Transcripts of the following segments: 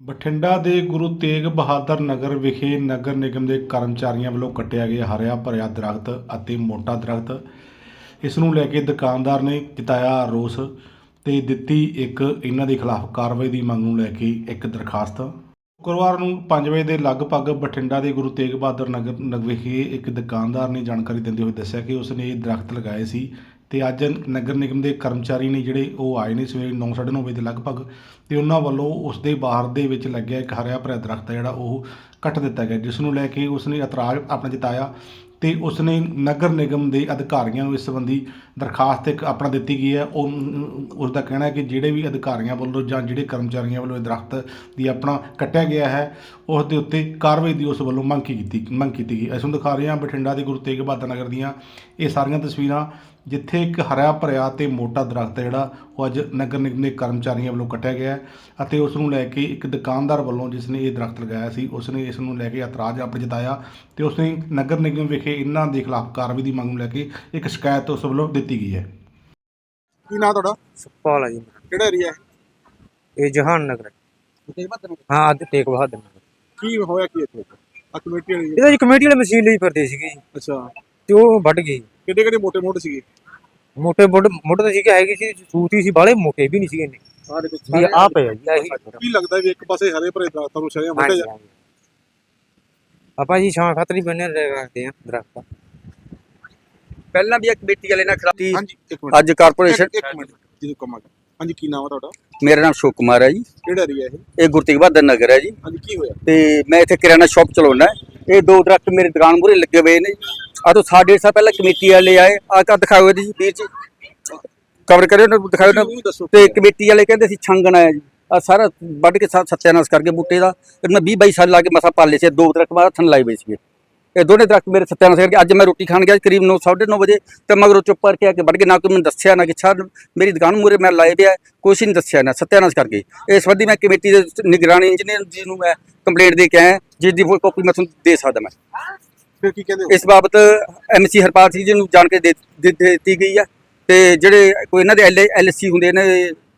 ਬਠਿੰਡਾ ਦੇ ਗੁਰੂ ਤੇਗ ਬਹਾਦਰ ਨਗਰ ਵਿਖੇ ਨਗਰ ਨਿਗਮ ਦੇ ਕਰਮਚਾਰੀਆਂ ਵੱਲੋਂ ਕੱਟਿਆ ਗਿਆ ਹਰਿਆ ਭਰਿਆ ਦਰਖਤ ਅਤੇ ਮੋਟਾ ਦਰਖਤ। ਇਸ ਨੂੰ ਲੈ ਕੇ ਦੁਕਾਨਦਾਰ ਨੇ ਜਤਾਇਆ ਰੋਸ ਤੇ ਦਿੱਤੀ ਇੱਕ ਇਹਨਾਂ ਦੇ ਖਿਲਾਫ ਕਾਰਵਾਈ ਦੀ ਮੰਗ ਨੂੰ ਲੈ ਕੇ ਇੱਕ ਦਰਖਾਸਤ। ਸ਼ੁੱਕਰਵਾਰ ਨੂੰ 5 ਵਜੇ ਦੇ ਲਗਭਗ ਬਠਿੰਡਾ ਦੇ ਗੁਰੂ ਤੇਗ ਬਹਾਦਰ ਨਗਰ ਨਗਰ ਵਿਖੇ ਇੱਕ ਦੁਕਾਨਦਾਰ ਨੇ ਜਾਣਕਾਰੀ ਦਿੰਦੇ ਹੋਏ ਦੱਸਿਆ ਕਿ ਉਸਨੇ ਇਹ ਦਰਖਤ ਲਗਾਏ ਸੀ ਤੇ ਅੱਜ ਨਗਰ ਨਿਗਮ ਦੇ ਕਰਮਚਾਰੀ ਨੇ ਜਿਹੜੇ ਉਹ ਆਏ ਨੇ ਸਵੇਰੇ 9:30 ਵਜੇ ਦੇ ਲਗਭਗ ਤੇ ਉਹਨਾਂ ਵੱਲੋਂ ਉਸ ਦੇ ਬਾਹਰ ਦੇ ਵਿੱਚ ਲੱਗਿਆ ਇੱਕ ਹਰਿਆ ਭਰਿਆ ਦਰਖਤ ਹੈ ਜਿਹੜਾ ਉਹ ਕੱਟ ਦਿੱਤਾ ਗਿਆ, ਜਿਸ ਨੂੰ ਲੈ ਕੇ ਉਸਨੇ ਇਤਰਾਜ਼ ਆਪਣਾ ਜਤਾਇਆ ਤੇ ਉਸਨੇ ਨਗਰ ਨਿਗਮ ਦੇ ਅਧਿਕਾਰੀਆਂ ਨੂੰ ਇਸ ਸੰਬੰਧੀ ਦਰਖਾਸਤ ਇੱਕ ਆਪਣਾ ਦਿੱਤੀ ਗਈ ਹੈ। ਉਹ ਉਸ ਦਾ ਕਹਿਣਾ ਹੈ ਕਿ ਜਿਹੜੇ ਵੀ ਅਧਿਕਾਰੀਆਂ ਵੱਲੋਂ ਜਾਂ ਜਿਹੜੇ ਕਰਮਚਾਰੀਆਂ ਵੱਲੋਂ ਇਹ ਦਰਖਤ ਦੀ ਆਪਣਾ ਕੱਟਿਆ ਗਿਆ ਹੈ, ਉਸ ਦੇ ਉੱਤੇ ਕਾਰਵਾਈ ਦੀ ਉਸ ਵੱਲੋਂ ਮੰਗ ਕੀਤੀ ਮੰਗ ਕੀਤੀ ਗਈ। ਅਸੀਂ ਦਿਖਾ ਰਹੇ ਹਾਂ ਬਠਿੰਡਾ ਦੇ ਗੁਰੂ ਤੇਗ ਬਹਾਦਰ ਨਗਰ ਦੀਆਂ ਇਹ ਸਾਰੀਆਂ ਤਸਵੀਰਾਂ। ਜਿੱਥੇ ਇੱਕ ਹਰਿਆ ਭਰਿਆ ਤੇ ਮੋਟਾ ਦਰਖਤ ਹੈ ਜਿਹੜਾ ਉਹ ਅੱਜ ਨਗਰ ਨਿਗਮ ਦੇ ਕਰਮਚਾਰੀਆਂ ਵੱਲੋਂ ਕੱਟਿਆ ਗਿਆ ਹੈ ਅਤੇ ਉਸ ਨੂੰ ਲੈ ਕੇ ਇੱਕ ਦੁਕਾਨਦਾਰ ਵੱਲੋਂ ਜਿਸ ਨੇ ਇਹ ਦਰਖਤ ਲਗਾਇਆ ਸੀ ਉਸ ਨੇ ਇਸ ਨੂੰ ਲੈ ਕੇ ਇਤਰਾਜ਼ ਆਪਣਾ ਜਤਾਇਆ ਤੇ ਉਸ ਨੇ ਨਗਰ ਨਿਗਮ ਵਿਖੇ ਇਹਨਾਂ ਦੇ ਖਿਲਾਫ ਕਾਰਵਾਈ ਦੀ ਮੰਗ ਨੂੰ ਲੈ ਕੇ ਇੱਕ ਸ਼ਿਕਾਇਤ ਉਸ ਵੱਲੋਂ ਦਿੱਤੀ ਗਈ ਹੈ। ਕੀ ਨਾਂ ਤੁਹਾਡਾ? ਸੁਖਪਾਲ ਆ ਜੀ। ਕਿਹੜਾ ਏਰੀਆ ਹੈ? ਇਹ ਜਹਾਨ ਨਗਰ ਹੈ। ਬਹਾਦਰ ਨਗਰ। ਹਾਂ ਅੱਜ ਤੇਗ ਬਹਾਦਰ ਨਗਰ। ਕੀ ਹੋਇਆ ਕੀ ਇੱਥੇ? ਆ ਕਮੇਟੀ ਵਾਲੀ ਇਹਦਾ ਜੀ ਕਮੇਟੀ ਵਾਲੇ ਮਸ਼ੀਨ ਲਈ ਫਿਰਦੇ ਸੀਗੇ ਜੀ, ਅੱਛਾ। ਤੇ ਉਹ ਵੱਢ ਗਈ ਕਿੱਡੇ ਕਿੱਡੇ ਮੋਟੇ ਮੋਟੇ ਸੀਗੇ? ਮੋਟੇ ਮੁੱਢ ਮੁੱਢ ਤਾਂ ਸੀਗੇ ਹੈਗੇ ਸੀ ਸੂਤੀ ਸੀ ਬਾਲੇ ਮੋਟੇ ਵੀ ਨਹੀਂ ਸੀਗੇ ਇੰਨੇ। ਸਾਰੇ ਵਿੱਚ ਵੀ ਆ ਪਿਆ ਜੀ ਆਹੀ ਕੀ ਲੱਗਦਾ ਵੀ ਇੱਕ ਪਾਸੇ ਹਰੇ ਭਰੇ ਦਰਖਤਾਂ ਨੂੰ ਹਾਂਜੀ, ਹਾਂਜੀ। ਆਪਾਂ ਜੀ ਛਾਂ ਖਾਤਰ ਹੀ ਬੰਨੇ ਰੱਖਦੇ ਆ ਦਰਖਤ। ਪਹਿਲਾਂ ਵੀ ਇੱਕ ਕਮੇਟੀ ਵਾਲੇ ਨਾਲ ਖਰਾਬੀ ਹਾਂਜੀ ਇੱਕ ਮਿੰਟ। ਅੱਜ ਕਾਰਪੋਰੇਸ਼ਨ ਇੱਕ- ਮਿੰਟ ਜੀ ਕਮਾ ਹਾਂਜੀ ਕੀ ਨਾਮ ਹੈ ਤੁਹਾਡਾ? ਮੇਰਾ ਨਾਮ ਸ਼ੋਕ ਕੁਮਾਰ ਹੈ ਜੀ। ਕਿਹੜਾ ਏਰੀਆ ਇਹ? ਇਹ ਗੁਰਤੇਗ ਬਹਾਦਰ ਨਗਰ ਹੈ ਜੀ। ਹਾਂਜੀ ਕੀ ਹੋਇਆ? ਤੇ ਮੈਂ ਇੱਥੇ ਕਿਰਾਣਾ ਸ਼ਾਪ ਚਲਾਉਣਾ ਇਹ ਦੋ ਦਰਖਤ ਮੇਰੇ ਦੁਕਾਨ ਮੂਹਰੇ ਲੱਗੇ ਹੋਏ ਨੇ। ਆ ਤੋਂ ਸਾਢੇ ਸਾਲ ਪਹਿਲਾਂ ਕਮੇਟੀ ਵਾਲੇ ਆਏ ਆ ਕਾ ਦਿਖਾਓ ਇਹਦੀ ਵੀਰ ਜੀ। ਕਵਰ ਕਰਿਓ ਨਾ ਦਿਖਾਓ ਨਾ। ਤੇ ਕਮੇਟੀ ਵਾਲੇ ਕਹਿੰਦੇ ਸੀ ਛੰਗਣਾ ਹੈ ਜੀ। ਆ ਸਾਰਾ ਵੱਢ ਕੇ ਸਾ- ਸੱਤਿਆਨਾਸ਼ ਕਰਕੇ ਬੂਟੇ ਦਾ ਫਿਰ ਮੈਂ 20 22 ਸਾਲ ਲਾ ਕੇ ਮਸਾ ਪਾਲੇ ਸੀ ਦੋ ਦਰਖਤ ਮਾਰਾ ਥਣ ਲਾਏ ਹੋਏ ਸੀਗੇ। ਇਹ ਦੋਨੇ ਦਰਖਤ ਮੇਰੇ ਸੱਤਿਆਨਾਸ਼ ਕਰਕੇ ਅੱਜ ਮੈਂ ਰੋਟੀ ਖਾਣ ਗਿਆ ਕਰੀਬ 9 9:30 ਵਜੇ ਤੇ ਮਗਰੋਂ ਚੁੱਪ ਕਰਕੇ ਆ ਕੇ ਵੱਢ ਕੇ ਨਾ ਕੋਈ ਮੈਨੂੰ ਦੱਸਿਆ ਨਾ ਕਿ ਛੱਡ ਮੇਰੀ ਦੁਕਾਨ ਮੂਹਰੇ ਮੈਂ ਲਾਏ ਪਿਆ ਕੁਛ ਨਹੀਂ ਦੱਸਿਆ ਨਾ ਸੱਤਿਆਨਾਸ਼ ਕਰਕੇ। ਇਸ ਸੰਬੰਧੀ ਮੈਂ ਕਮੇਟੀ ਦੇ ਨਿਗਰਾਨੀ ਇੰਜੀਨੀਅਰ ਜੀ ਨੂੰ ਮੈਂ ਕੰਪਲੇਂਟ ਦੇ ਕੇ ਆਇਆ ਜਿਸ ਦੀ ਫੁੱਲ ਕਾਪੀ ਮੈਂ ਤੁਹਾਨੂੰ ਦੇ ਸਕਦਾ ਮੈਂ। ਫਿਰ ਕੀ ਕਹਿੰਦੇ ਹੋ? ਇਸ ਬਾਬਤ ਐਮਸੀ ਹਰਪਾਲ ਸਿੰਘ ਜੀ ਨੂੰ ਜਾਣਕਾਰੀ ਦੇ ਦੇ- ਦੇ ਦਿੱਤੀ ਗਈ ਆ ਤੇ ਜਿਹੜੇ ਕੋਈ ਇਹਨਾਂ ਦੇ ਐਲਸੀ ਹੁੰਦੇ ਨੇ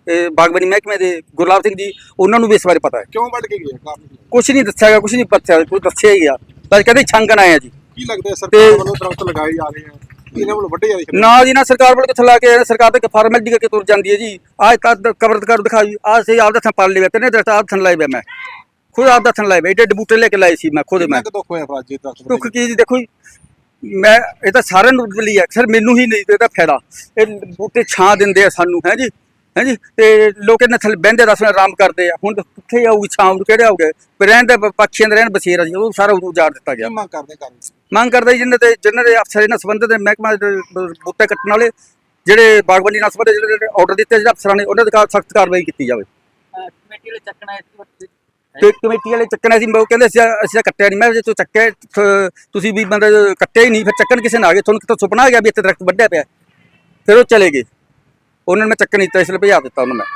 ਇਹ ਬਾਗਬਾਨੀ ਮਹਿਕਮੇ ਦੇ ਗੁਰਲਾਬ ਸਿੰਘ ਜੀ ਉਹਨਾਂ ਨੂੰ ਵੀ ਇਸ ਬਾਰੇ ਪਤਾ ਹੈ। ਕਿਉਂ ਵੱਢ ਕੇ ਗਏ ਕਾਰਨ ਕੀ? ਕੁਝ ਨਹੀਂ ਦੱਸਿਆ ਗਿਆ ਕੁਝ ਨਹੀਂ ਪਤਾ ਕੋਈ ਦੱਸਿਆ ਹੀ ਗਿਆ ਬਸ ਕਹਿੰਦੇ ਛੰਗਣ ਆਏ ਆ ਜੀ। ਕੀ ਲੱਗਦਾ ਹੈ ਸਰਕਾਰ ਵੱਲੋਂ ਦਰਖਤ ਲਗਾਏ ਜਾ ਰਹੇ ਆ? ਇਹਨਾਂ ਵੱਲੋਂ ਵੱਡੇ ਜਾ ਰਹੇ ਨਾ ਜੀ ਨਾ ਸਰਕਾਰ ਵੱਲ ਕਿੱਥੇ ਲਾ ਕੇ ਆਏ, ਸਰਕਾਰ ਤਾਂ ਫਾਰਮੈਲਿਟੀ ਕਰਕੇ ਤੁਰ ਜਾਂਦੀ ਹੈ ਜੀ। ਆਹ ਤਾਂ ਕਬਰ ਕਰ ਦਿਖਾਈ ਆਹ ਸੇ ਆਪਦਾ ਥਾਂ ਪਾਲ ਲਿਆ ਤੇਨੇ ਦਰਖਤ ਆਪ ਥਣ ਲਾਏ ਪਿਆ ਮੈਂ। ਖੁਦ ਆਪਦਾ ਥਣ ਲਾਏ ਪਿਆ ਏਡੇ ਬੂਟੇ ਲੈ ਕੇ ਲਾਏ ਸੀ ਮੈਂ ਖੁਦ ਮੈਂ। ਕਿੰਨਾ ਕੁ ਦੁੱਖ ਹੋਇਆ ਫਿਰ ਅੱਜ ਇਹ ਦਰਖਤ ਦੁੱਖ ਕੀ ਜੀ ਦੇਖੋ ਜੀ ਮੈਂ ਇਹ ਤਾਂ ਸਾਰਿਆਂ ਨੂੰ ਲਈ ਹੈ ਸਰ ਮੈਨੂੰ ਹੀ ਨਹੀਂ ਤੇ ਇਹਦਾ ਫਾਇਦਾ। ਇਹ ਬੂਟੇ ਛਾਂ ਦਿੰਦੇ ਆ ਸਾਨੂੰ ਹੈ ਜੀ ਹੈ ਜੀ ਤੇ ਲੋਕ ਇਹਨਾਂ ਥੱਲੇ ਬਹਿੰਦੇ ਨਾਲ ਆਰਾਮ ਕਰਦੇ ਆ। ਹੁਣ ਕਿੱਥੇ ਆਊਗੀ ਛਾਂ ਨੂੰ ਕਿਹੜੇ ਆਉਗੇ ਰਹਿਣ ਦੇ ਪੱਖੀਆਂ ਦੇ ਰਹਿਣ ਬਸੇਰਾ ਜੀ ਉਹ ਸਾਰਾ ਉਜਾੜ ਦਿੱਤਾ ਗਿਆ। ਮੰਗ ਕਰਦੇ ਕਾਰਨ ਮੰਗ ਕਰਦਾ ਜੀ ਜਿਨ੍ਹਾਂ ਤੇ ਜਿਨ੍ਹਾਂ ਦੇ ਅਫਸਰ ਇਹਨਾਂ ਸੰਬੰਧਿਤ ਦੇ ਮਹਿਕਮਾ ਦੇ ਬੂਟੇ ਕੱਟਣ ਵਾਲੇ ਜਿਹੜੇ ਬਾਗਬਾਨੀ ਨਾਲ ਸੰਬੰਧਿਤ ਜਿਹੜੇ ਆਰਡਰ ਦਿੱਤੇ ਜਿਹੜੇ ਅਫਸਰਾਂ ਨੇ ਉਹਨਾਂ ਦੇ ਸਖਤ ਕਾਰਵਾਈ ਕੀਤੀ ਜਾਵੇ। ਕਮੇਟੀ ਵਾਲੇ ਚੱਕਣਾ ਤੇ ਕਮੇਟੀ ਵਾਲੇ ਚੱਕਣਾ ਸੀ ਉਹ ਕਹਿੰਦੇ ਅਸੀਂ ਅਸੀਂ ਤਾਂ ਕੱਟਿਆ ਨਹੀਂ ਮੈਂ ਜੇ ਤੂੰ ਚੱਕਿਆ ਤੁਸੀਂ ਵੀ ਬੰਦਾ ਕੱਟਿਆ ਹੀ ਨਹੀਂ, ਫਿਰ ਚੱਕਣ ਕਿਸੇ ਨਾਲ ਆ ਗਏ। ਤੁਹਾਨੂੰ ਕਿਤੋਂ ਸੁਪਨਾ ਆ ਗਿਆ ਵੀ ਇੱਥੇ ਦਰਖਤ ਵੱਢਿਆ ਪਿਆ ਫਿਰ ਉਹ ਚਲੇ ਗਏ। ਉਹਨਾਂ ਨੇ ਮੈਂ ਚੱਕਣ ਨਹੀਂ ਦਿੱਤਾ, ਇਸ ਲਈ ਭਜਾ ਦਿੱਤਾ ਉਹਨਾਂ ਮੈਂ।